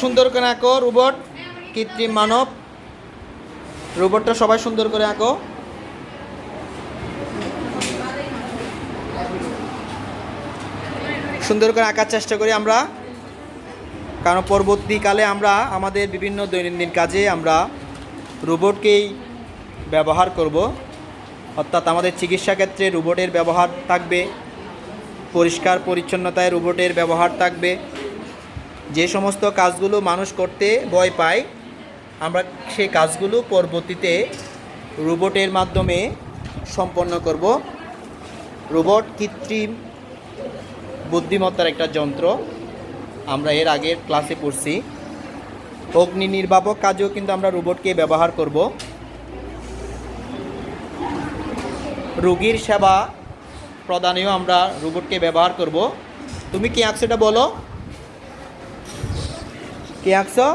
সুন্দর করে আঁকো, রোবট, কৃত্রিম মানব। রোবটটা সবাই সুন্দর করে আঁকো। সুন্দর করে আঁকার চেষ্টা করি আমরা। কারণ পরবর্তীকালে আমরা আমাদের বিভিন্ন দৈনন্দিন কাজে আমরা রোবটকেই ব্যবহার করব। অর্থাৎ আমাদের চিকিৎসা ক্ষেত্রে রোবটের ব্যবহার থাকবে, পরিষ্কার পরিচ্ছন্নতায় রোবটের ব্যবহার থাকবে। যে সমস্ত কাজগুলো মানুষ করতে ভয় পায়, আমরা সেই কাজগুলো পরবর্তীতে রোবটের মাধ্যমে সম্পন্ন করব। রোবট কৃত্রিম বুদ্ধিমত্তার একটা যন্ত্র। আমরা এর আগের ক্লাসে পড়ছি। অগ্নি নির্বাপক কাজেও কিন্তু আমরা রোবটকে ব্যবহার করব। রোগীর সেবা প্রদানেও আমরা রোবটকে ব্যবহার করব। তুমি কি আঁকছো এটা বলো? কি আঁকছো?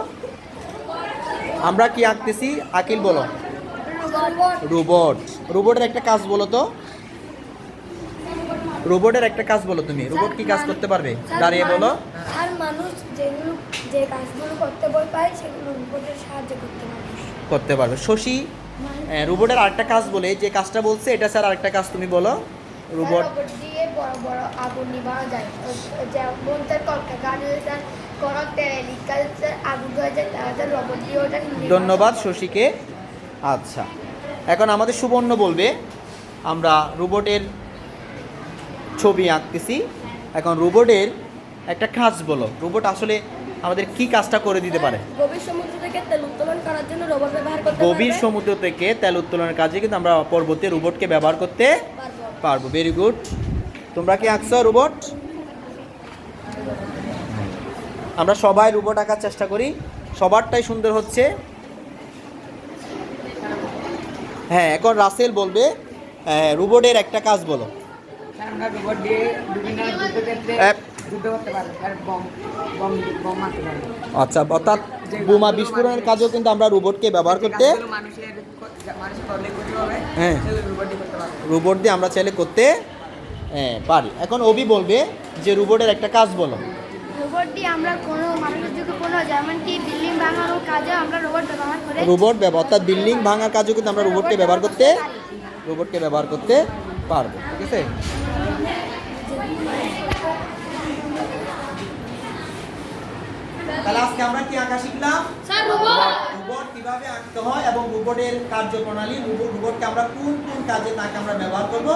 আমরা কি আঁকতেছি? আকিল বলো। রোবট। রোবটের একটা কাজ বলো তো। রোবটের একটা কাজ বলো তুমি। রোবট কি কাজ করতে পারবে? দাঁড়িয়ে বলো। আর মানুষ যেগুলো যে কাজগুলো করতে পায় সেগুলো রোবটের সাহায্য করতে পারে করতে পারবে। শশী আহ, রোবটের আরেকটা কাজ বলে যে কাজটা বলছে এটা স্যার আরেকটা কাজ তুমি বলো। রোবট বড় বড় আগুন নিভানো যায়। যেমন তার কলকারখানা কোনো তেলিকাল আগুন হয়ে যায় তাদের রোবট দিয়ে ওটা ধন্যবাদ শশীকে। আচ্ছা এখন আমাদের সুবর্ণ বলবে। আমরা রোবটের ছবি আঁকতেছি। এখন রোবটের একটা কাজ বলো। রোবট আসলে আমাদের কি কাজটা করে দিতে পারে? গভীর সমুদ্র থেকে তেল উত্তোলন করার জন্য রোবট ব্যবহার করতে গভীর সমুদ্র থেকে তেল উত্তোলনের কাজে কিন্তু আমরা পর্বতে রোবটকে ব্যবহার করতে পারব। পারব। ভেরি গুড তোমরা কি আঁকছো রোবট? আমরা সবাই রোবট আঁকার চেষ্টা করি। সবারটাই সুন্দর হচ্ছে। হ্যাঁ এখন রাসেল বলবে রোবটের একটা কাজ বলো। আচ্ছা অর্থাৎ বোমা বিস্ফোরণের কাজেও কিন্তু আমরা রোবটকে ব্যবহার করতে হ্যাঁ। রোবট দিয়ে আমরা চাইলে করতে হ্যাঁ পারি। এখন অবি বলবে যে রোবটের একটা কাজ বলো। রোবট দিয়ে আমরা কোনো মানুষের যুগে কোনো বিল্ডিং ভাঙানোর কাজে আমরা রোবট ব্যবহার করে রোবট ব্যবহার অর্থাৎ বিল্ডিং ভাঙার কাজেও কিন্তু আমরা রোবটকে ব্যবহার করতে রোবটকে ব্যবহার করতে পারব ঠিক আছে? তাহলে আজকে আমরা কি আঁকা শিখলাম? রোবট। কীভাবে আঁকতে হয় এবং রোবটের কার্যপ্রণালী রোবট রোবটকে আমরা কোন কোন কাজে তাকে আমরা ব্যবহার করব?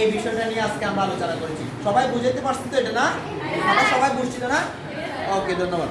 এই বিষয়টা নিয়ে আজকে আমরা আলোচনা করেছি। সবাই বুঝতে পারছি তো এটা না? আমরা সবাই বুঝছি না? ওকে ধন্যবাদ।